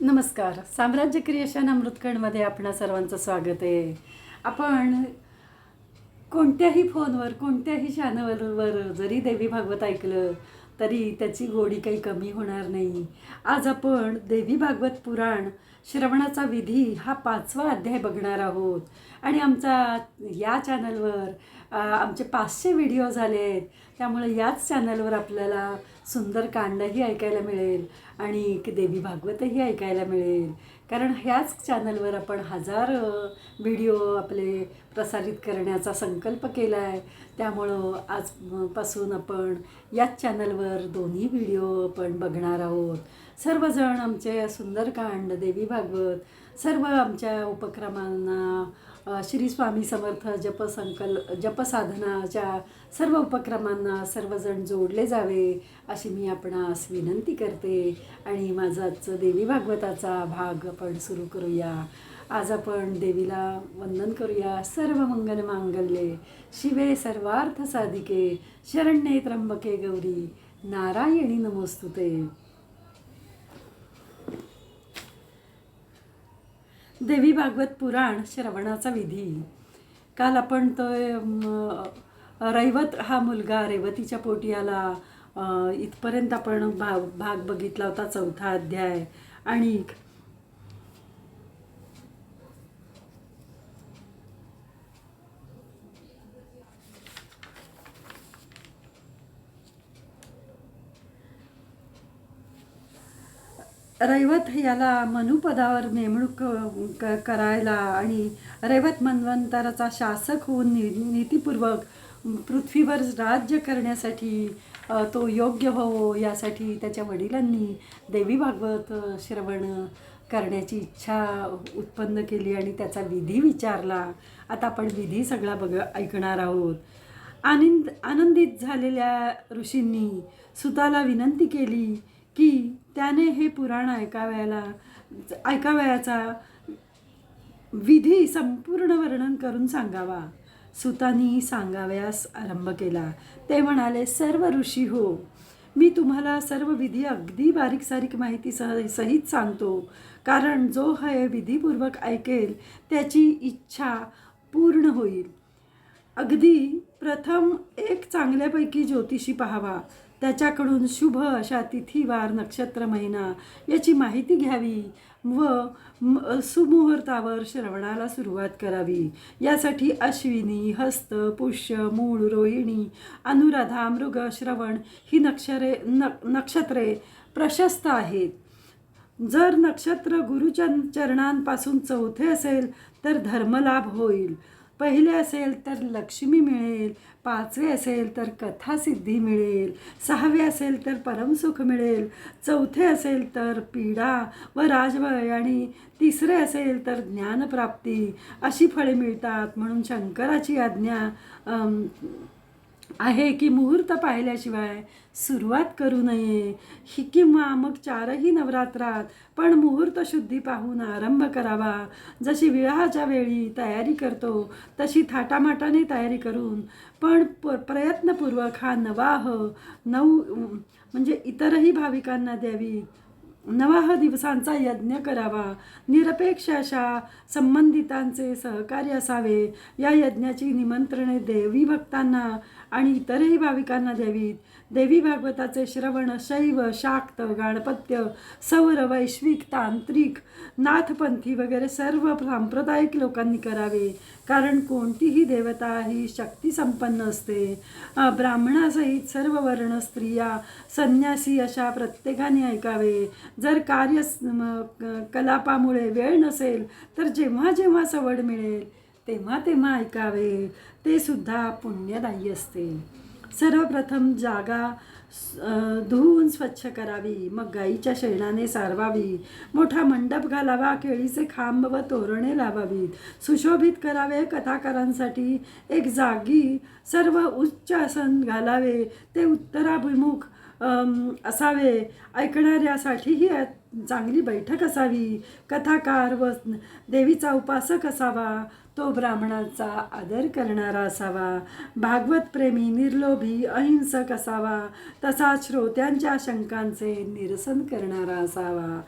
नमस्कार. साम्राज्य क्रिएशन अमृतखंडमध्ये आपणा सर्वांचं स्वागत आहे. आपण कोणत्याही फोनवर कोणत्याही चॅनलवर जरी देवी भागवत ऐकलं तरी त्याची गोडी काही कमी होणार नाही. आज आपण देवी भागवत पुराण श्रवणाचा विधी हा पाचवा अध्याय बघणार आहोत. आणि आमचा या चॅनलवर आमचे पाचशे व्हिडिओ झाले आहेत त्यामुळे याच चॅनलवर आपल्याला सुंदर कांडही ऐकायला मिळेल आणि की देवी भागवतही ऐकायला मिळेल. कारण ह्याच चॅनलवर आपण हजार व्हिडिओ आपले प्रसारित करण्याचा संकल्प केला आहे त्यामुळं आजपासून आपण याच चॅनलवर दोन्ही व्हिडिओ आपण बघणार आहोत. सर्वजण आमचे सुंदरकांड देवी भागवत सर्व आमच्या उपक्रमांना श्री स्वामी समर्थ जपसंकल जपसाधनाच्या सर्व उपक्रमांना सर्वजण जोडले जावे अशी मी आपणास विनंती करते. आणि माझाच देवी भागवताचा भाग आपण सुरू करूया. आज आपण देवीला वंदन करूया. सर्व मंगल मांगल्ये. शिवे सर्वार्थ साधिके. शरण्ये त्र्यंबके गौरी. नारायणी नमोस्तुते. देवी भागवत पुराण श्रवणाचा विधी. काल आपण तो रैवत हा मुलगा रेवतीच्या पोटी आला. इथपर्यंत आपण भाग भाग बघितला होता चौथा अध्याय. आणि रैवत याला मनुपदावर नेमणूक क करायला आणि रैवत मन्वंतराचा शासक होऊन नि नीतीपूर्वक पृथ्वीवर राज्य करण्यासाठी तो योग्य हो यासाठी त्याच्या वडिलांनी देवी भागवत श्रवण करण्याची इच्छा उत्पन्न केली आणि त्याचा विधी विचारला. आता आपण विधी सगळा बघ ऐकणार आहोत. आनंद आनंदित झालेल्या ऋषींनी सुताला विनंती केली की त्याने हे पुराण ऐकावयाला ऐकावयाचा विधी संपूर्ण वर्णन करून सांगावा. सुतानी सांगावयास आरंभ केला. ते म्हणाले सर्व ऋषी हो मी तुम्हाला सर्व विधी अगदी बारीक सारीक माहिती सह सहित सांगतो. कारण जो हे विधीपूर्वक ऐकेल त्याची इच्छा पूर्ण होईल. अगदी प्रथम एक चांगल्यापैकी ज्योतिषी पाहावा. त्याच्याकडून शुभ अशा तिथीवार नक्षत्र महिना याची माहिती घ्यावी व सुमुहूर्तावर श्रवणाला सुरुवात करावी. यासाठी अश्विनी हस्त पुष्य मूळ रोहिणी अनुराधा मृग श्रवण ही नक्षरे न नक्षत्रे प्रशस्त आहेत. जर नक्षत्र गुरुच्या चरणांपासून चौथे असेल तर धर्मलाभ होईल. पहिले असेल तर लक्ष्मी मिळेल. पाचवे असेल तर कथासिद्धी मिळेल सहावे असेल तर परमसुख मिळेल चौथे असेल तर पीडा व राजवय आणि तिसरे असेल तर ज्ञानप्राप्ती अशी फळे मिळतात म्हणून शंकराची आज्ञा आहे की मुहूर्त पाहिल्याशिवाय? सुरुवात करू नये. ही किंवा मग चारही नवरात्रात पण मुहूर्त शुद्धी पाहून आरंभ करावा. जशी विवाहाच्या वेळी तयारी करतो तशी थाटामाटाने तयारी करून पण प प्रयत्नपूर्वक हा नवाह नऊ म्हणजे इतरही भाविकांना द्यावी. नवाह दिवसांचा यज्ञ करावा. निरपेक्ष अशा संबंधितांचे सहकार्य असावे. या यज्ञाची निमंत्रणे देवी भक्तांना आणि इतरही भाविकांना द्यावीत. देवी भागवताचे श्रवण शैव शाक्त गाणपत्य सौर वैश्विक तांत्रिक नाथपंथी वगैरे सर्व सांप्रदायिक लोकांनी करावे. कारण कोणतीही देवता ही शक्तिसंपन्न असते. ब्राह्मणासहित सर्व वर्ण स्त्रिया संन्यासी अशा प्रत्येकाने ऐकावे. जर कार्य क- कलापामुळे वेळ नसेल तर जेव्हा जेव्हा सवड मिळेल तेव्हा तेव्हा ऐकावे. ते सुद्धा पुण्यदायी असते. सर्वप्रथम जागा धुवून स्वच्छ करावी. मग गाईच्या शेणाने सारवावी. मोठा मंडप घालावा. केळीचे खांब व तोरणे लावावीत सुशोभित करावे कथाकारांसाठी. एक जागी सर्व उच्च आसन घालावे. ते उत्तराभिमुख असावे. ऐकणाऱ्यासाठीही चांगली बैठक असावी. कथाकार व देवीचा उपासक असावा. तो ब्राह्मणाचा आदर करणारा असावा. भागवतप्रेमी निर्लोभी अहिंसक असावा. तसा श्रोत्यांच्या शंकांचे निरसन करणारा असावा.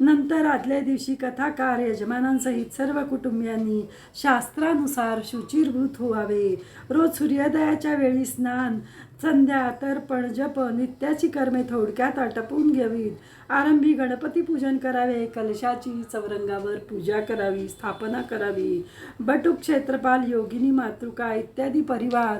नंतर आदल्या दिवशी कथाकार यजमानांसहित सर्व कुटुंबियांनी शास्त्रानुसार शुचिरभूत व्हावे. रोज सूर्योदयाच्या वेळी स्नान संध्या तर्पण जप नित्याची कर्मे थोडक्यात आटपून घ्यावीत. आरंभी गणपती पूजन करावे कलशाची चौरंगावर पूजा करावी स्थापना करावी. बटुक क्षेत्रपाल योगिनी मातृका इत्यादी परिवार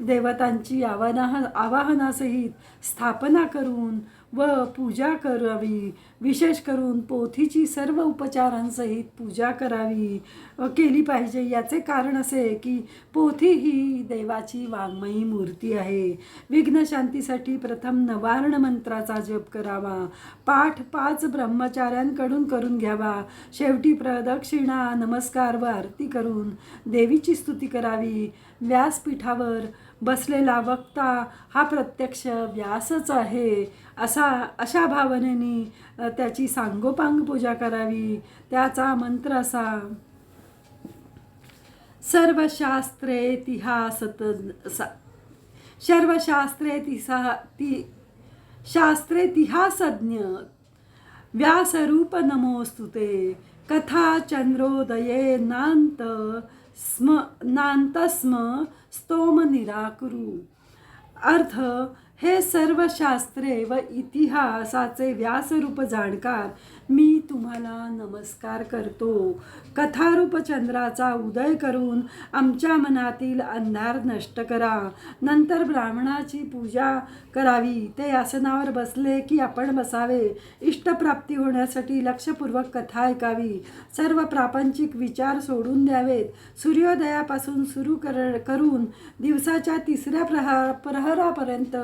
देवतांची आवाहना आवाहनासहित स्थापना करून व पूजा करावी. विशेष करून पोथीची सर्व उपचारांसहित पूजा करावी केली पाहिजे. याचे कारण असे की पोथी ही देवाची वाङ्मयी मूर्ती आहे. विघ्नशांतीसाठी प्रथम नवार्ण मंत्राचा जप करावा. पाठ पाच ब्रह्मचार्यांकडून करून घ्यावा. शेवटी प्रदक्षिणा नमस्कार व आरती करून देवीची स्तुती करावी. व्यासपीठावर बसलेला वक्ता हा प्रत्यक्ष व्यासच आहे. असा अशा भावनेने त्याची सांगोपांग पूजा करावी. त्याचा मंत्र असा सर्व शास्त्रे तिहासत सा- सर्व शास्त्रे तिसा ती शास्त्रे तिहासज्ञ व्यासरूप नमोस्तुते कथा चंद्रोदये नांत स्म नान्तस्म स्तोम निराकुरु अर्थ हे सर्व शास्त्रे व इतिहासाचे व्यासरूप जाणकार मी तुम्हाला नमस्कार करतो. कथारूप चंद्राचा उदय करून आमच्या मनातील अंधार नष्ट करा. नंतर ब्राह्मणाची पूजा करावी. ते आसनावर बसले की आपण बसावे. इष्टप्राप्ती होण्यासाठी लक्षपूर्वक कथा ऐकावी. सर्व प्रापंचिक विचार सोडून द्यावेत. सूर्योदयापासून सुरू कर करून दिवसाच्या तिसऱ्या प्रहा प्रहरापर्यंत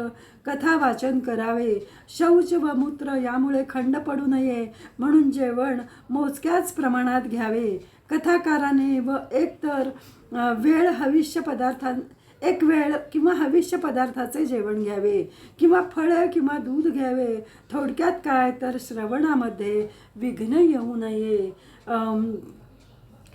कथा वाचन करावे. शौच व मूत्र यामुळे खंड पडू नये म्हणून जेवण मोजक्याच प्रमाणात घ्यावे. कथाकाराने व एकतर वेळ हविष्य पदार्थां एक वेळ किंवा हविष्य पदार्थाचे जेवण घ्यावे किंवा फळं किंवा दूध घ्यावे. थोडक्यात काय तर श्रवणामध्ये विघ्न येऊ नये.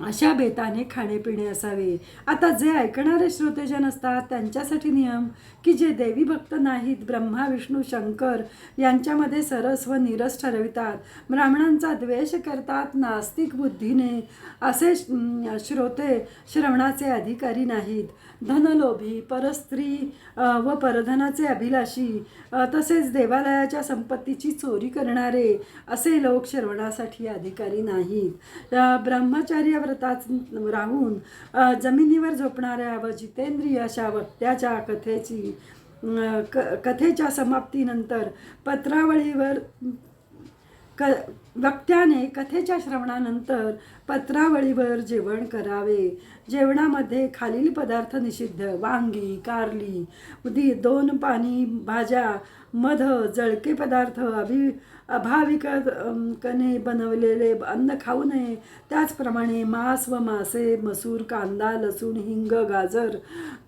अशा बेताने खाणेपिणे असावे. आता जे ऐकणारे श्रोतेजन असतात त्यांच्यासाठी नियम की जे देवी भक्त नाहीत ब्रह्मा विष्णू शंकर यांच्यामध्ये सरस व नीरस ठरवितात. ब्राह्मणांचा द्वेष करतात नास्तिक बुद्धीने. असे श्रोते श्रवणाचे अधिकारी नाहीत. धनलोभी परस्त्री व परधनाचे अभिलाषी तसेच देवालयाच्या संपत्तीची चोरी करणारे असे लोक श्रवणासाठी अधिकारी नाहीत. ब्रह्मचार्य व्रतात राहून जमिनीवर झोपणाऱ्या व जितेंद्रिय अशा वक्त्याच्या कथेची क कथेच्या समाप्तीनंतर पत्रावळीवर क वक्त्याने कथेच्या श्रवणानंतर पत्रावळीवर जेवण करावे. जेवणामध्ये खालील पदार्थ निषिद्ध वांगी कारली दोन पाणी भाज्या मध जळके पदार्थ अभि अभाविक कने बनवलेले अन्न खाऊ नये. त्याचप्रमाणे मांस व मासे मसूर कांदा लसूण हिंग गाजर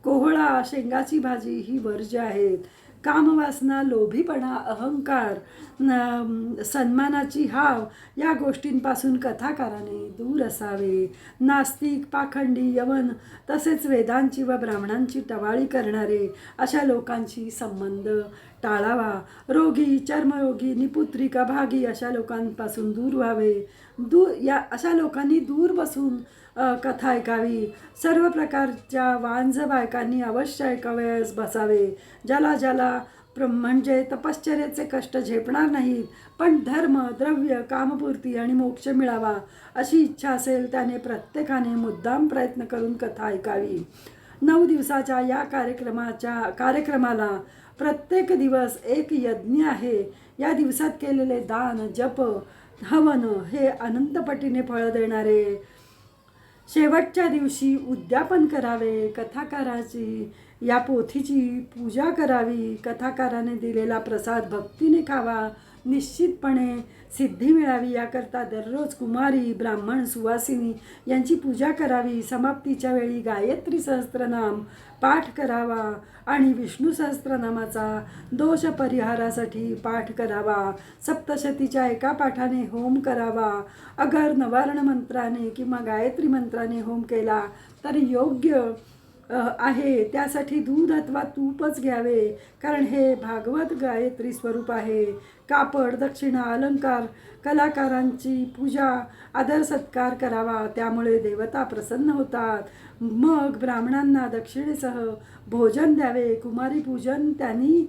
कोहळा शेंगाची भाजी ही वर्ज्य आहेत. कामवासना लोभीपणा अहंकार सन्मानाची हाव या गोष्टींपासून कथाकाराने दूर असावे. नास्तिक पाखंडी यवन तसेच वेदांची व ब्राह्मणांची टवाळी करणारे अशा लोकांशी संबंध टाळावा. रोगी चर्मरोगी निपुत्रिका भागी अशा लोकांपासून दूर व्हावे. दूर या अशा लोकांनी दूर बसून कथा ऐकावी. सर्व प्रकारच्या वांझ बायकांनी अवश्य ऐकावयास बसावे ज्याला ज्याला प्र म्हणजे तपश्चर्याचे कष्ट झेपणार नाहीत पण धर्म द्रव्य कामपूर्ती आणि मोक्ष मिळावा अशी इच्छा असेल त्याने प्रत्येकाने मुद्दाम प्रयत्न करून कथा ऐकावी. नऊ दिवसाच्या या कार्यक्रमाच्या कार्यक्रमाला प्रत्येक दिवस एक यज्ञ आहे. या दिवसात केलेले दान जप हवन हे अनंतपटीने फळ देणारे. शेवटच्या दिवशी उद्यापन करावे कथाकाराची या पोथीची पूजा करावी. कथाकाराने दिलेला प्रसाद भक्तीने खावा. निश्चितपणे सिद्धी मिळावी याकरता दररोज कुमारी ब्राह्मण सुवासिनी यांची पूजा करावी. समाप्तीच्या वेळी गायत्री सहस्त्रनाम पाठ करावा आणि विष्णू सहस्त्रनामाचा दोष परिहारासाठी पाठ करावा. सप्तशतीच्या एका पाठाने होम करावा. अगर नवारण मंत्राने किंवा गायत्री मंत्राने होम केला तर योग्य आहे. त्यासाठी दूध अथवा तूपच घ्यावे कारण हे भागवत गायत्री स्वरूप आहे. कापड दक्षिणा अलंकार कलाकारांची पूजा आदर सत्कार करावा. त्यामुळे देवता प्रसन्न होतात. मग ब्राह्मणांना दक्षिणेसह भोजन द्यावे. कुमारी पूजन त्यांनी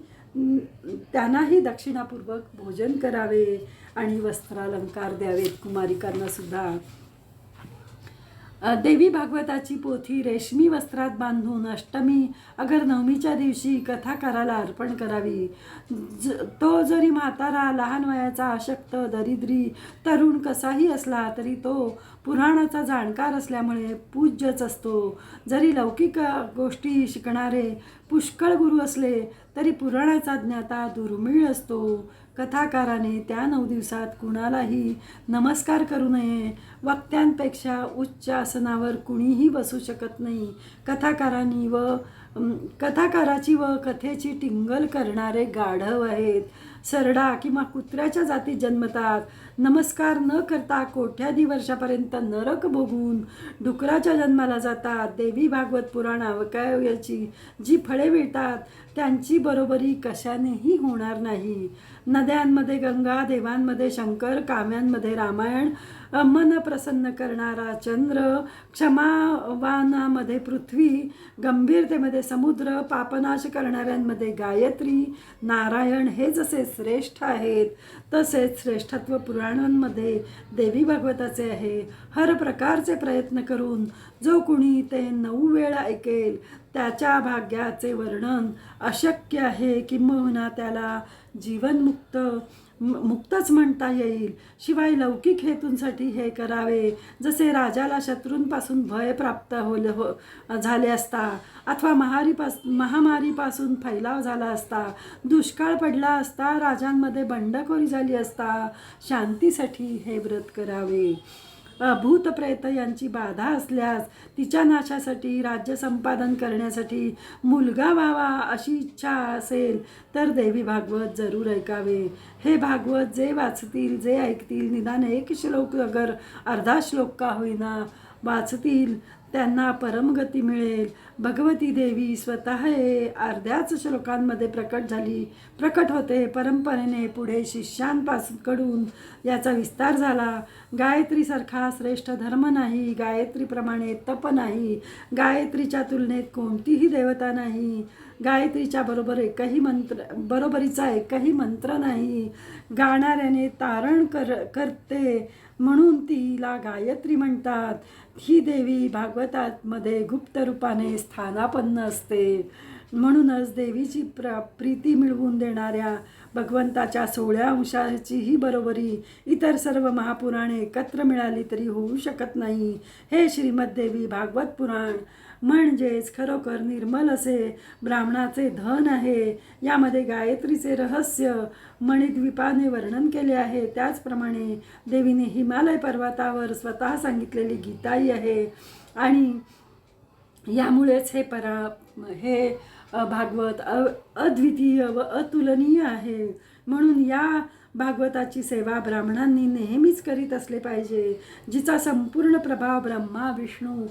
त्यांनाही दक्षिणापूर्वक भोजन करावे आणि वस्त्रालंकार द्यावेत. कुमारिकांनासुद्धा देवी भागवताची पोथी रेशमी वस्त्रात बांधून अष्टमी अगर नवमीच्या दिवशी कथाकाराला अर्पण करावी. ज तो जरी म्हातारा लहान वयाचा अशक्त दरिद्री तरुण कसाही असला तरी तो पुराणाचा जाणकार असल्यामुळे पूज्यच असतो. जरी लौकिक गोष्टी शिकणारे पुष्कळ गुरु असले तरी पुराणाचा ज्ञाता दुर्मिळ असतो. कथाकाराने त्या नऊ दिवसात कुणालाही नमस्कार करू नये. वक्त्यांपेक्षा उच्च आसनावर कुणीही बसू शकत नाही. कथाकारांनी व कथाकाराची व कथेची टिंगल करणारे गाढव आहेत. सरडा किंवा कुत्र्याच्या जाती जन्मतात. नमस्कार न करता कोट्याधी वर्षापर्यंत नरक भोगून डुकराच्या जन्माला जातात. देवी भागवत पुराण अवकायाची जी फळे मिळतात त्यांची बरोबरी कशानेही होणार नाही. नद्यांमध्ये गंगा देवांमध्ये शंकर काम्यांमध्ये रामायण मन प्रसन्न करणारा चंद्र क्षमावानामध्ये पृथ्वी गंभीरतेमध्ये समुद्र पापनाश करणाऱ्यांमध्ये गायत्री नारायण हे जसे श्रेष्ठ आहेत तसेच श्रेष्ठत्व पुराणांमध्ये देवी भागवताचे आहे. हर प्रकारचे प्रयत्न करून जो कुणी ते नऊ वेळा ऐकेल त्याच्या भाग्याचे वर्णन अशक्य आहे किंबहुना त्याला जीवनमुक्त मुक्तच म्हणता येईल. शिवाय लौकिक हेतूंसाठी हे करावे. जसे राजाला शत्रूंपासून भय प्राप्त होल हो झाले असता अथवा महारीपास महामारीपासून फैलाव झाला असता दुष्काळ पडला असता राजांमध्ये बंडखोरी झाली असता शांतीसाठी हे व्रत करावे. भूतप्रेत यांची बाधा असल्यास तिच्या नाशासाठी राज्य संपादन करण्यासाठी मुलगा व्हावा अशी इच्छा असेल तर देवी भागवत जरूर ऐकावे. हे भागवत जे वाचतील जे ऐकतील निदान एक श्लोक अगर अर्धा श्लोक का होईना वाचतील त्यांना परमगती मिळेल. भगवती देवी स्वतः हे अर्ध्याच श्लोकांमध्ये प्रकट झाली. प्रकट होते परंपरेने पुढे शिष्यांपासून याचा विस्तार झाला. गायत्रीसारखा श्रेष्ठ धर्म नाही. गायत्रीप्रमाणे तप नाही. गायत्रीच्या तुलनेत कोणतीही देवता नाही. गायत्रीच्या बरोबर एकही मंत्र बरोबरीचा एकही मंत्र नाही. गाणाऱ्याने तारण कर करते. म्हणून तिला गायत्री म्हणतात. ही देवी भागवतामध्ये गुप्त रूपाने स्थानापन्न असते. म्हणूनच देवीची प्र प्रीती मिळवून देणाऱ्या भगवंताच्या सोळ्या अंशाचीही बरोबरी इतर सर्व महापुराणे एकत्र मिळाली तरी होऊ शकत नाही. हे श्रीमद्देवी भागवत पुराण म्हणजेच खरोखर निर्मल असे ब्राह्मणाचे धन आहे. यामध्ये गायत्रीचे रहस्य मणिद्वीपाने वर्णन केले आहे. त्याचप्रमाणे देवीने हिमालय पर्वतावर स्वतः सांगितलेली गीताई आहे. आणि यामुळेच हे परा हे भागवत अ अद्वितीय व अतुलनीय आहे. म्हणून या भागवताची सेवा ब्राह्मणांनी नेहमीच करीत असले पाहिजे जिचा संपूर्ण प्रभाव ब्रह्मा विष्णू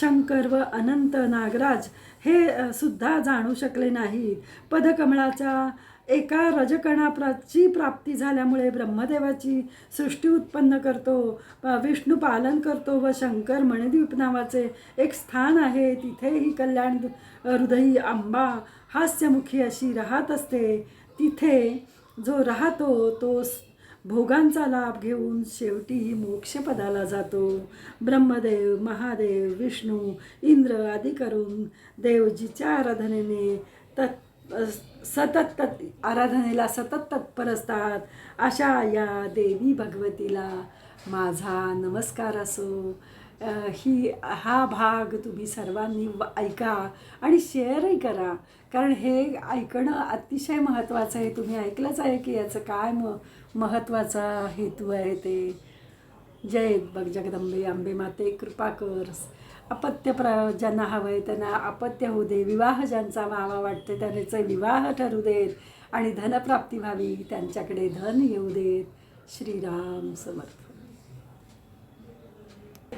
शंकर व अनंत नागराज हे सुद्धा जाणू शकले नाहीत. पदकमळाच्या एका रजकणाची प्राप्ती झाल्यामुळे ब्रह्मदेवाची सृष्टी उत्पन्न करतो विष्णू पालन करतो व शंकर मणिद्वीप नावाचे एक स्थान आहे. तिथेही कल्याण हृदयी आंबा हास्यमुखी अशी राहत असते. तिथे जो राहतो तो भोगांचा लाभ घेऊन शेवटी मोक्षपदाला जातो. ब्रह्मदेव महादेव विष्णू इंद्र आदी करून देवजीच्या आराधनेने तत् सतत तत् आराधनेला सतत तत्पर असतात अशा या देवी भगवतीला माझा नमस्कार असो. ही हा भाग तुम्ही सर्वांनी ऐका आणि शेअरही करा. कारण हे ऐकणं अतिशय महत्त्वाचं आहे. तुम्ही ऐकलंच आहे की याचं काय म महत्त्वाचा हेतू आहे ते. जय बघ जगदंबे आंबे माते कृपा कर. अपत्य प्र ज्यांना हवं आहे त्यांना अपत्य होऊ दे. विवाह ज्यांचा व्हावा वाटते त्यांचे विवाह ठरू देत आणि धनप्राप्ती व्हावी त्यांच्याकडे धन येऊ देत. श्रीराम समर्थ.